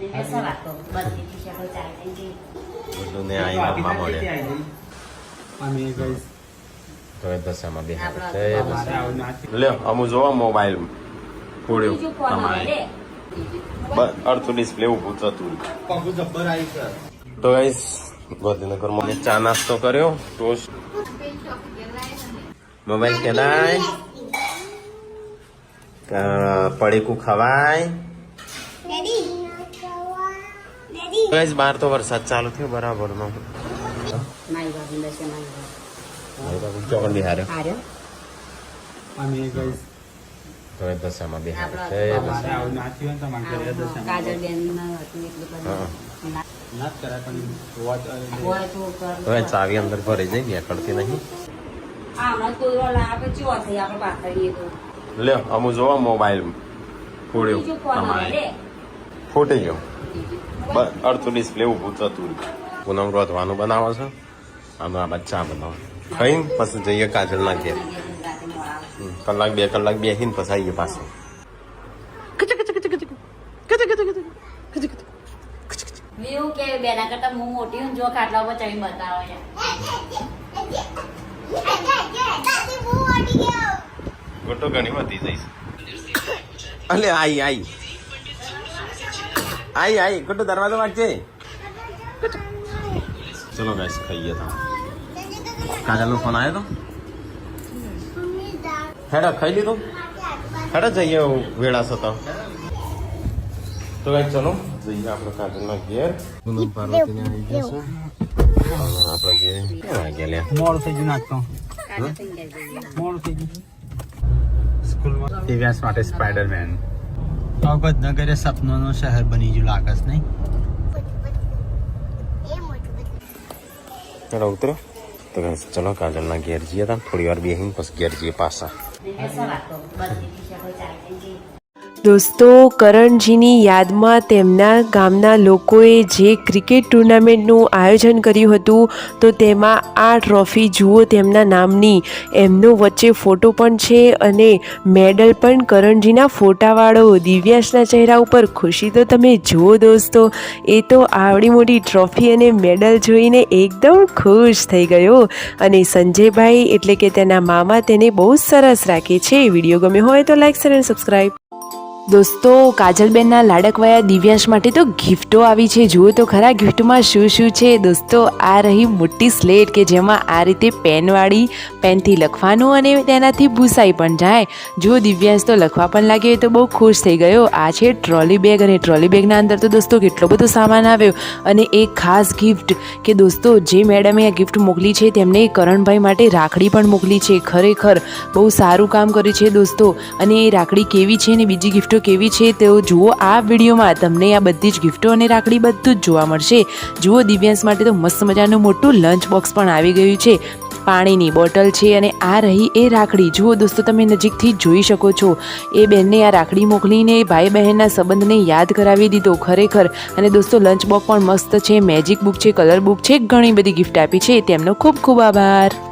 બધી ટી-શર્ટો ચાલે છે બધું ને આઈ મમ્મા મળે અમે guys તો એ દશામાં બે લ્યો અમુ જોવા મોબાઈલ બીજું તમારે અડધું ડિસ્પ્લે ઊભું થતું તો ગાઈસ ગોધીનગરમાં મેં ચા નાસ્તો કર્યો ટોસ્ટ મોબાઈલ કેલાય પડીકું ખવાય ગાઈસ બહાર તો વરસાદ ચાલુ થયો બરાબર નો મારી બાબુ બેસે મારી બાબુ ચોકડી હારે હાર્યો? અમે guys તો એ દશામાં બે આપણા જય અમારે દશા આવું નથી હોય ને તમારે ઘરે દર્શન કાજલ બેન હતું એટલું હા. બધું. ના- ના. જ કરાય પણ watch આવે હોય તો કર તો એ ચાવી અંદર ભરી જઈ નીકળતી નહીં. લ્યો અમુ જોવા મોબાઈલ. લે ફૂટી ગયો. અડધું ડિસ્પ્લે ઊભું થતું પૂનમ રોધવાનું બનાવો છો? આમ આ ચા બનાવો. ખાઈ પછી જઈએ કાજલના ઘેર. કલાક બે કલાક બેસીને પછી આવીએ પાછું. એવું કે બેના કરતા હું મોટી હું જો ખાટલા ઉપર ચડીને બતાવો ગોટો ઘણી બધી જઈશ. અલે આઈ આઈ. આઈ આઈ ગોટો દરવાજો વાંચે ચલો ગાઈસ ખાઈએ તો. કાજલનો ફોન આવ્યો તો? હેડો ખાઈ લીધું? હેડો જઈએ વેળાસો તો તો ગાઈસ ચલો જઈએ આપણે કાજલના ઘેર. પાર્વતીને આવી ગયા છે. આપણે ઘેર ક્યાં વાગ્યા લ્યા? મોડું થઈ ગયું નાચ તો કાજલ થઈ ગયા છે. મોડું થઈ ગયું. સ્કૂલમાં દિવ્યાસ માટે સ્પાઈડરમેન અવગતનગર એ સપનોનું શહેર બની ગયું લાગસ નહીં? ચલો ઉતરો. તો ચલો કાજલના ઘેર જઈએ તા થોડી વાર બેહીને પછી ઘેર જઈએ પાછા. દોસ્તો, કરણજીની યાદમાં તેમના ગામના લોકોએ જે ક્રિકેટ ટુર્નામેન્ટનું આયોજન કર્યું હતું, તો તેમાં આ ટ્રોફી જુઓ તેમના નામની. એમનો વચ્ચે ફોટો પણ છે અને મેડલ પણ કરણજીના ફોટાવાળો દિવ્યાસના ચહેરા ઉપર. ખુશી તો તમે જુઓ દોસ્તો, એ તો આવડી મોટી ટ્રોફી અને મેડલ જોઈને એકદમ ખુશ થઈ ગયો. અને સંજયભાઈ એટલે કે તેના મામા તેને બહુ સરસ રાખે છે. વીડિયો ગમ્યો હોય તો લાઈક, શેર અને સબસ્ક્રાઈબ. દોસ્તો, કાજલબેનના લાડકવાયા દિવ્યાંશ માટે તો ગિફ્ટો આવી છે. જુઓ તો ખરા, ગિફ્ટમાં શું શું છે? દોસ્તો, આ રહી મોટી સ્લેટ કે જેમાં આ રીતે પેનવાળી પેનથી લખવાનું અને તેનાથી ભૂસાઈ પણ જાય. જો દિવ્યાંશ તો લખવા પણ લાગ્યો તો બહુ ખુશ થઈ ગયો. આ છે ટ્રોલી બેગ અને ટ્રોલી બેગના અંદર તો દોસ્તો કેટલો બધો સામાન આવ્યો. અને એક ખાસ ગિફ્ટ કે દોસ્તો, જે મેડમે આ ગિફ્ટ મોકલી છે તેમણે કરણભાઈ માટે રાખડી પણ મોકલી છે. ખરેખર બહુ સારું કામ કર્યું છે દોસ્તો. અને એ રાખડી કેવી છે ને બીજી ગિફ્ટો કેવી છે તેઓ જુઓ. આ વિડીયોમાં તમને આ બધી જ ગિફ્ટો અને રાખડી બધું જ જોવા મળશે. જુઓ દિવ્યાંશ માટે તો મસ્ત મજાનું મોટું લંચ બોક્સ પણ આવી ગયું છે. પાણીની બોટલ છે અને આ રહી એ રાખડી. જુઓ દોસ્તો, તમે નજીકથી જોઈ શકો છો. એ બહેનને આ રાખડી મોકલીને ભાઈ બહેનના સંબંધને યાદ કરાવી દીધો ખરેખર. અને દોસ્તો લંચ બોક્સ પણ મસ્ત છે. મેજિક બુક છે કલર બુક છે, ઘણી બધી ગિફ્ટ આપી છે. તેમનો ખૂબ ખૂબ આભાર.